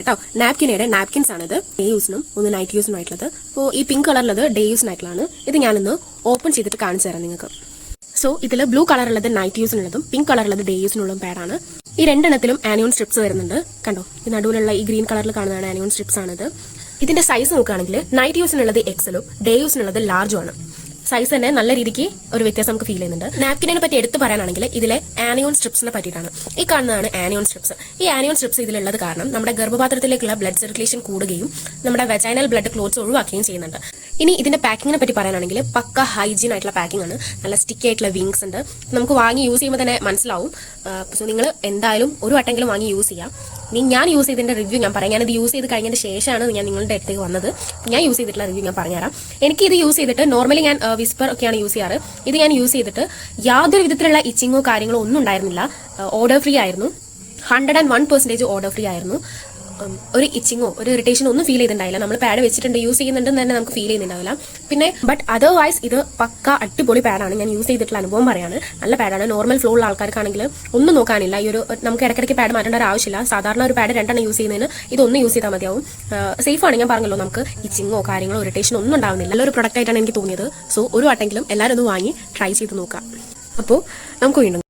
കേട്ടോ നാപ്കിനയുടെ നാപ്കിൻസ് ആണ് ആണിത്. ഡേ യൂസിനും ഒന്ന് നൈറ്റ് യൂസിനും ആയിട്ടുള്ളത്. അപ്പോൾ ഈ പിങ്ക് കളറിലത് ഡേ യൂസിനായിട്ടുള്ളതാണ് ഇത് ഞാനൊന്ന് ഓപ്പൺ ചെയ്തിട്ട് കാണിച്ചു തരാം നിങ്ങൾക്ക്. സോ ഇതിൽ ബ്ലൂ കളറുള്ളത് നൈറ്റ് യൂസിനുള്ളതും പിങ്ക് കളറുള്ളത് ഡേ യൂസിനുള്ളതും പാഡാണ് ഈ രണ്ടെണ്ണത്തിലും ആനിയോൺ സ്ട്രിപ്സ് വരുന്നുണ്ട്. കണ്ടോ? ഈ നടുവിലുള്ള ഈ ഗ്രീൻ കളറിൽ കാണുന്നതാണ് ആനിയോൺ സ്ട്രിപ്സ് ആണിത്. ഇതിന്റെ സൈസ് നോക്കുകയാണെങ്കിൽ നൈറ്റ് യൂസിനുള്ളത് എക്സലും ഡേ യൂസിനുള്ളത് ലാർജും ആണ്. സൈസ് തന്നെ നല്ല രീതിക്ക് ഒരു വ്യത്യാസം നമുക്ക് ഫീൽ ചെയ്യുന്നുണ്ട്. നാപ്കിനെ പറ്റി എടുത്തു പറയാനാണെങ്കിൽ ഇതിലെ ആനിയോൺ സ്ട്രിപ്സിനെ പറ്റിയിട്ടാണ്. ഈ കാണുന്നതാണ് ആനിയോൺ സ്ട്രിപ്സ് ഈ ആനിയോൺ സ്ട്രിപ്സ് ഇതിലുള്ളത് കാരണം നമ്മുടെ ഗർഭപാത്രത്തിലേക്കുള്ള ബ്ലഡ് സർക്കുലേഷൻ കൂടുകയും നമ്മുടെ വെജൈനൽ ബ്ലഡ് ക്ലോത്ത്സ് ഒഴിവാക്കുകയും ചെയ്യുന്നുണ്ട്. ഇനി ഇതിന്റെ പാക്കിങ്ങിനെ പറ്റി പറയാനാണെങ്കിൽ പക്ക ഹൈജീൻ ആയിട്ടുള്ള പാക്കിംഗ് ആണ്. നല്ല സ്റ്റിക്കി ആയിട്ടുള്ള വിങ്സ് ഉണ്ട്. നമുക്ക് വാങ്ങി യൂസ് ചെയ്യുമ്പോൾ തന്നെ മനസ്സിലാവും. നിങ്ങൾ എന്തായാലും ഒരു വട്ടെങ്കിലും വാങ്ങി യൂസ് ചെയ്യാം. ഇനി ഞാൻ യൂസ് ചെയ്തതിന്റെ റിവ്യൂ ഞാൻ പറയാം. ഞാനിത് യൂസ് ചെയ്ത് കഴിഞ്ഞതിന് ശേഷമാണ് ഞാൻ നിങ്ങളുടെ അടുത്തേക്ക് വന്നത്. ഞാൻ യൂസ് ചെയ്തിട്ടുള്ള റിവ്യൂ ഞാൻ പറഞ്ഞുതരാം. എനിക്ക് ഇത് യൂസ് ചെയ്തിട്ട് നോർമലി ഞാൻ വിസ്പർ ഒക്കെയാണ് യൂസ് ചെയ്യാറ്. ഇത് ഞാൻ യൂസ് ചെയ്തിട്ട് യാതൊരു വിധത്തിലുള്ള ഇച്ചിങ്ങോ കാര്യങ്ങളോ ഒന്നും ഉണ്ടായിരുന്നില്ല. ഓർഡർ ഫ്രീ ആയിരുന്നു. Hundred and one percentage odour free ആയിരുന്നു. ഒരു ഇച്ചിങ്ങോ ഒരു ഇറിറ്റേഷനോ ഒന്നും ഫീൽ ചെയ്തിട്ടുണ്ടായില്ല. നമ്മൾ പാഡ് വെച്ചിട്ടുണ്ട് യൂസ് ചെയ്യുന്നുണ്ടെന്ന് തന്നെ നമുക്ക് ഫീൽ ചെയ്യുന്നുണ്ടാവില്ല. പിന്നെ ബട്ട് അതർവൈസ് ഇത് പക്ക അടിപൊളി പാഡാണ് ഞാൻ യൂസ് ചെയ്തിട്ടുള്ള അനുഭവം പറയാണ്. നല്ല പാഡാണ് നോർമൽ ഫ്ലോ ഉള്ള ആൾക്കാർക്കാണെങ്കിൽ ഒന്നും നോക്കാനില്ല. ഈ ഒരു നമുക്ക് ഇടയ്ക്കിടയ്ക്ക് പാഡ് മാറ്റേണ്ട ഒരു ആവശ്യമില്ല. സാധാരണ ഒരു പാഡ് രണ്ടെണ്ണം യൂസ് ചെയ്യുന്നതിന് ഇതൊന്നും യൂസ് ചെയ്താൽ മതിയാവും. സേഫ് ആണ്. ഞാൻ പറഞ്ഞല്ലോ നമുക്ക് ഇച്ചിങ്ങോ കാര്യങ്ങളോ ഇറിറ്റേഷനോ ഒന്നും ഉണ്ടാവുന്നില്ല. നല്ലൊരു പ്രൊഡക്റ്റ് ആയിട്ടാണ് എനിക്ക് തോന്നിയത്. സോ ഒരു വട്ടെങ്കിലും എല്ലാവരും ഒന്ന് വാങ്ങി ട്രൈ ചെയ്ത് നോക്കാം. അപ്പോൾ നമുക്ക് വീണ്ടും